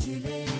Chile.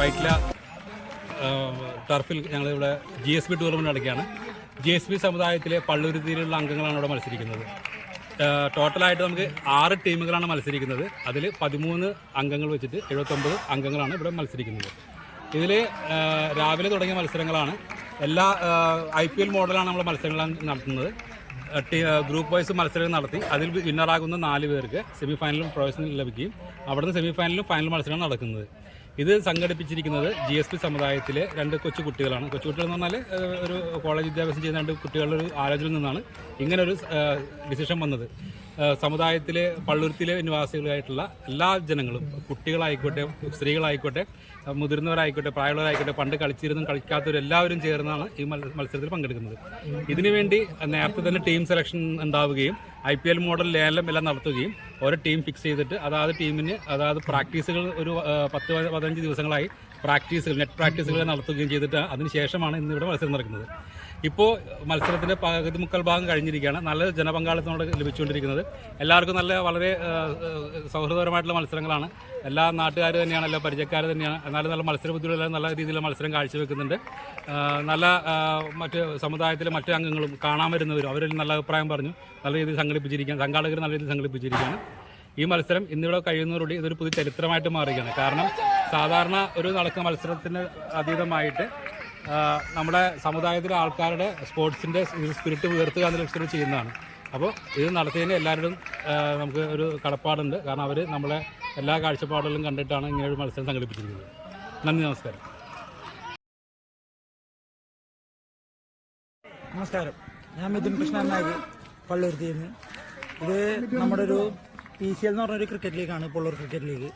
Vyttila ടർഫിൽ ഞങ്ങളിവിടെ G S B tournament നടക്കുകയാണ്. ജി എസ് ബി സമുദായത്തിലെ പള്ളുരുതിയിലുള്ള അംഗങ്ങളാണ് ഇവിടെ മത്സരിക്കുന്നത്. ടോട്ടലായിട്ട് നമുക്ക് ആറ് ടീമുകളാണ് മത്സരിക്കുന്നത്. അതിൽ പതിമൂന്ന് അംഗങ്ങൾ വെച്ചിട്ട് എഴുപത്തൊമ്പത് അംഗങ്ങളാണ് ഇവിടെ മത്സരിക്കുന്നത്. ഇതിൽ രാവിലെ തുടങ്ങിയ മത്സരങ്ങളാണ്. എല്ലാ ഐ പി എൽ മോഡലാണ് നമ്മൾ മത്സരങ്ങളാണ് നടത്തുന്നത്. ഗ്രൂപ്പ് വൈസ് മത്സരങ്ങൾ നടത്തി. അതിൽ വിന്നറാകുന്ന നാല് പേർക്ക് സെമി ഫൈനലും പ്രവേശനം ലഭിക്കുകയും അവിടുന്ന് സെമി ഫൈനലും ഫൈനൽ മത്സരങ്ങൾ നടക്കുന്നത്. ഇത് സംഘടിപ്പിച്ചിരിക്കുന്നത് ജി എസ് പി സമുദായത്തിലെ രണ്ട് കൊച്ചു കുട്ടികളാണ്. കൊച്ചു കുട്ടികൾ എന്ന് പറഞ്ഞാൽ ഒരു കോളേജ് വിദ്യാഭ്യാസം ചെയ്യുന്ന രണ്ട് കുട്ടികളുടെ ഒരു ആലോചനയിൽ നിന്നാണ് ഇങ്ങനെ ഒരു ഡിസിഷൻ വന്നത്. സമുദായത്തിലെ പള്ളുരുത്തിലെ നിവാസികളായിട്ടുള്ള എല്ലാ ജനങ്ങളും കുട്ടികളായിക്കോട്ടെ സ്ത്രീകളായിക്കോട്ടെ മുതിർന്നവരായിക്കോട്ടെ പ്രായമുള്ളവരായിക്കോട്ടെ പണ്ട് കളിച്ചിരുന്നും കളിക്കാത്തവരും എല്ലാവരും ചേർന്നാണ് ഈ മത്സരത്തിൽ പങ്കെടുക്കുന്നത്. ഇതിനുവേണ്ടി നേരത്തെ തന്നെ ടീം സെലക്ഷൻ ഉണ്ടാവുകയും ഐ പി എൽ മോഡൽ ലേലം എല്ലാം നടത്തുകയും ഓരോ ടീം ഫിക്സ് ചെയ്തിട്ട് അതാത് ടീമിന് അതാത് പ്രാക്ടീസുകൾ ഒരു പത്ത് പതിനഞ്ച് ദിവസങ്ങളായി പ്രാക്ടീസുകൾ നെറ്റ് പ്രാക്ടീസുകൾ നടത്തുകയും ചെയ്തിട്ട് അതിനുശേഷമാണ് ഇന്നിവിടെ മത്സരം നടക്കുന്നത്. ഇപ്പോൾ മത്സരത്തിന്റെ പകുതി മുക്കാൽ ഭാഗം കഴിഞ്ഞിരിക്കുകയാണ്. നല്ല ജനപങ്കാളിത്തത്തോടെ ലഭിച്ചുകൊണ്ടിരിക്കുന്നത്. എല്ലാവർക്കും നല്ല വളരെ സൗഹൃദപരമായിട്ടുള്ള മത്സരങ്ങളാണ്. എല്ലാ നാട്ടുകാർ തന്നെയാണ് എല്ലാ പരിചയക്കാർ തന്നെയാണ്. എന്നാലും നല്ല മത്സര ബുദ്ധിയുള്ള നല്ല രീതിയിലുള്ള മത്സരം കാഴ്ചവെക്കുന്നുണ്ട്. നല്ല മറ്റ് സമുദായത്തിലെ മറ്റു അംഗങ്ങളും കാണാൻ വരുന്നവരും അവരിൽ നല്ല അഭിപ്രായം പറഞ്ഞു. നല്ല രീതിയിൽ സംഘടിപ്പിച്ചിരിക്കുകയാണ്. സംഘാടകർ നല്ല രീതിയിൽ സംഘടിപ്പിച്ചിരിക്കുകയാണ്. ഈ മത്സരം ഇന്നിവിടെ കഴിയുന്നതോടുകൂടി ഇതൊരു പുതിയ ചരിത്രമായിട്ട് മാറുകയാണ്. കാരണം സാധാരണ ഒരു നടക്കുന്ന മത്സരത്തിന് അതീതമായിട്ട് നമ്മുടെ സമുദായത്തിലെ ആൾക്കാരുടെ സ്പോർട്സിന്റെ സ്പിരിറ്റ് ഉയർത്തുക എന്ന ലക്ഷ്യത്തിൽ ചെയ്യുന്നതാണ്. അപ്പോൾ ഇത് നടത്തിയതിന് എല്ലാവരും നമുക്ക് ഒരു കടപ്പാടുണ്ട്. കാരണം അവർ നമ്മളെ എല്ലാ കാഴ്ചപ്പാടുകളും കണ്ടിട്ടാണ് ഇങ്ങനെ ഒരു മത്സരം സംഘടിപ്പിച്ചിരിക്കുന്നത്. നന്ദി നമസ്കാരം. നമസ്കാരം. ഞാൻ മിഥുൻ കൃഷ്ണൻ നായർ പള്ളുരുത്തിയിൽ നിന്ന്. ഇത് നമ്മുടെ ഒരു പി സി എൽ എന്ന് പറഞ്ഞൊരു ക്രിക്കറ്റ് ലീഗാണ് പൊള്ളൂർ ക്രിക്കറ്റ് ലീഗ്.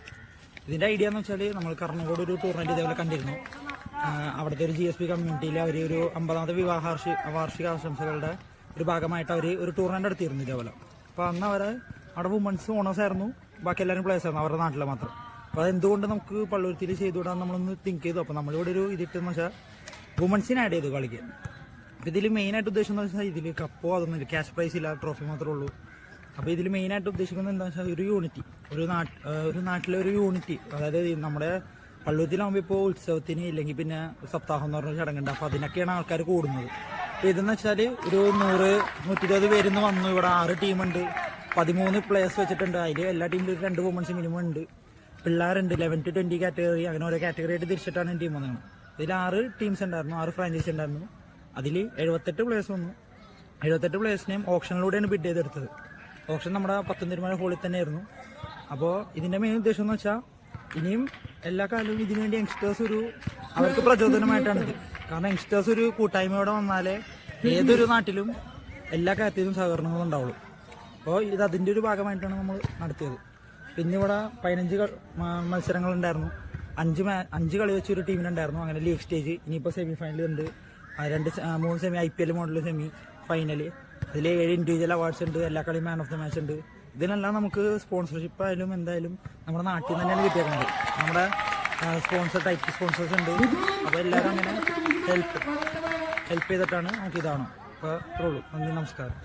ഇതിന്റെ ഐഡിയ എന്ന് വെച്ചാൽ നമ്മൾ കർണകോട് ഒരു ടൂർണമെന്റ് ഇതേപോലെ കണ്ടിരുന്നു. അവിടുത്തെ ഒരു ജി എസ് പി കമ്മ്യൂണിറ്റിയിൽ അവർ ഒരു അമ്പതാമത്തെ വിവാഹാർഷി വാർഷിക ആശംസകളുടെ ഒരു ഭാഗമായിട്ട് അവർ ഒരു ടൂർണമെന്റ് നടത്തിയിരുന്നു ഇതേപോലെ. അപ്പോൾ അന്ന് അവരെ അവിടെ വുമൻസ് ഓണേഴ്സ് ആയിരുന്നു. ബാക്കി എല്ലാവരും പ്ലേയേഴ്സ് ആയിരുന്നു. അവരുടെ നാട്ടിലെ മാത്രം. അപ്പോൾ അതെന്തുകൊണ്ട് നമുക്ക് പള്ളുരുത്തിയിൽ ചെയ്തുകൂടാൻ നമ്മളൊന്ന് തിങ്ക് ചെയ്തു? അപ്പോൾ നമ്മളിവിടെ ഒരു ഇതിട്ടെന്ന് വെച്ചാൽ വുമൻസിനെ ആഡ് ചെയ്തു കളിക്കാൻ അപ്പോൾ ഇതിൽ മെയിനായിട്ട് ഉദ്ദേശിക്കുന്നത് വെച്ചാൽ ഇതിൽ കപ്പോ അതൊന്നുമില്ല ക്യാഷ് പ്രൈസ് ഇല്ല. ട്രോഫി മാത്രമേ ഉള്ളൂ. അപ്പോൾ ഇതിൽ മെയിനായിട്ട് ഉദ്ദേശിക്കുന്നത് എന്താണെന്ന് വെച്ചാൽ ഒരു യൂണിറ്റി ഒരു നാട്ട് ഒരു നാട്ടിലെ ഒരു യൂണിറ്റി അതായത് നമ്മുടെ പള്ളുവത്തിലാകുമ്പോൾ ഇപ്പോൾ ഉത്സവത്തിന് ഇല്ലെങ്കിൽ പിന്നെ സപ്താഹം എന്ന് പറഞ്ഞ ചടങ്ങുണ്ട്. അപ്പോൾ അതിനൊക്കെയാണ് ആൾക്കാർ കൂടുന്നത്. അപ്പോൾ ഇതെന്ന് വെച്ചാൽ ഒരു നൂറ് നൂറ്റി ഇരുപത് പേരിന്ന് വന്നു. ഇവിടെ ആറ് ടീമുണ്ട്. പതിമൂന്ന് പ്ലേയേഴ്സ് വെച്ചിട്ടുണ്ട്. അതിൽ എല്ലാ ടീമിലും രണ്ട് വുമൺസ് മിനിമം ഉണ്ട്. പിള്ളേരുണ്ട്. ലെവൻ ടു ട്വന്റി കാറ്റഗറി അങ്ങനെ ഓരോ കാറ്റഗറി ആയിട്ട് തിരിച്ചിട്ടാണ് ടീം വന്നത്. ഇതിൽ ആറ് ടീംസ് ഉണ്ടായിരുന്നു. ആറ് ഫ്രാഞ്ചൈസി ഉണ്ടായിരുന്നു. അതിൽ എഴുപത്തെട്ട് പ്ലേയേഴ്സ് വന്നു. എഴുപത്തെട്ട് പ്ലേയേഴ്സിനെയും ഓപ്ഷനിലൂടെയാണ് ബിഡ് ചെയ്തെടുത്തത്. ഓപ്ഷൻ നമ്മുടെ പത്തനംതിരുമല ഹോളിൽ തന്നെയായിരുന്നു. അപ്പോൾ ഇതിന്റെ മെയിൻ ഉദ്ദേശം എന്ന് വെച്ചാൽ ഇനിയും എല്ലാ കാലവും ഇതിനു വേണ്ടി യങ്സ്റ്റേഴ്സ് ഒരു അവർക്ക് പ്രചോദനമായിട്ടാണ് കാരണം യങ്സ്റ്റേഴ്സ് ഒരു കൂട്ടായ്മയോടെ വന്നാലേ ഏതൊരു നാട്ടിലും എല്ലാ കാര്യത്തിലും സഹകരണങ്ങളും ഉണ്ടാവുള്ളൂ. അപ്പോൾ ഇത് അതിന്റെ ഒരു ഭാഗമായിട്ടാണ് നമ്മൾ നടത്തിയത്. പിന്നെ ഇവിടെ പതിനഞ്ച് മത്സരങ്ങളുണ്ടായിരുന്നു. അഞ്ച് അഞ്ച് കളി വെച്ച് ഒരു ടീമിനുണ്ടായിരുന്നു. അങ്ങനെ ലീഗ് സ്റ്റേജ്. ഇനിയിപ്പോൾ സെമി ഫൈനൽ ഉണ്ട് രണ്ട് മൂന്ന് semi I P L model semi final അതിൽ ഏഴ് ഇൻഡിവിജ്വൽ അവാർഡ്സ് ഉണ്ട്. എല്ലാ കളിയും മാൻ ഓഫ് ദ മാച്ച് ഉണ്ട്. ഇതിനെല്ലാം നമുക്ക് സ്പോൺസർഷിപ്പ് ആയാലും എന്തായാലും നമ്മുടെ നാട്ടിൽ നിന്ന് തന്നെയാണ് കിട്ടിയേക്കുന്നത് നമ്മുടെ സ്പോൺസർ ടൈപ്പ് സ്പോൺസേഴ്സ് ഉണ്ട്. അപ്പോൾ എല്ലാവരും അങ്ങനെ ഹെൽപ്പ് ഹെൽപ്പ് ചെയ്തിട്ടാണ് നമുക്ക് ഇതാണ് അപ്പോൾ ഇത്രയുള്ളൂ നന്ദി നമസ്കാരം.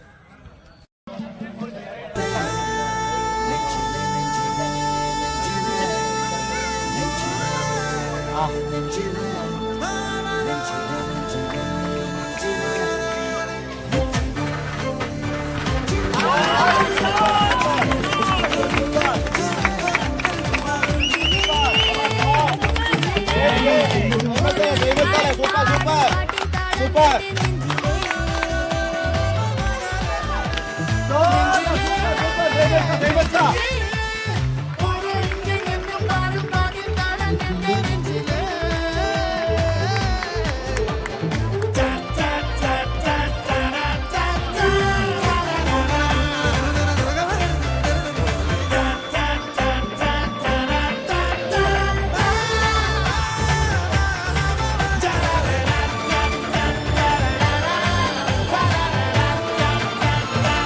Super super super super super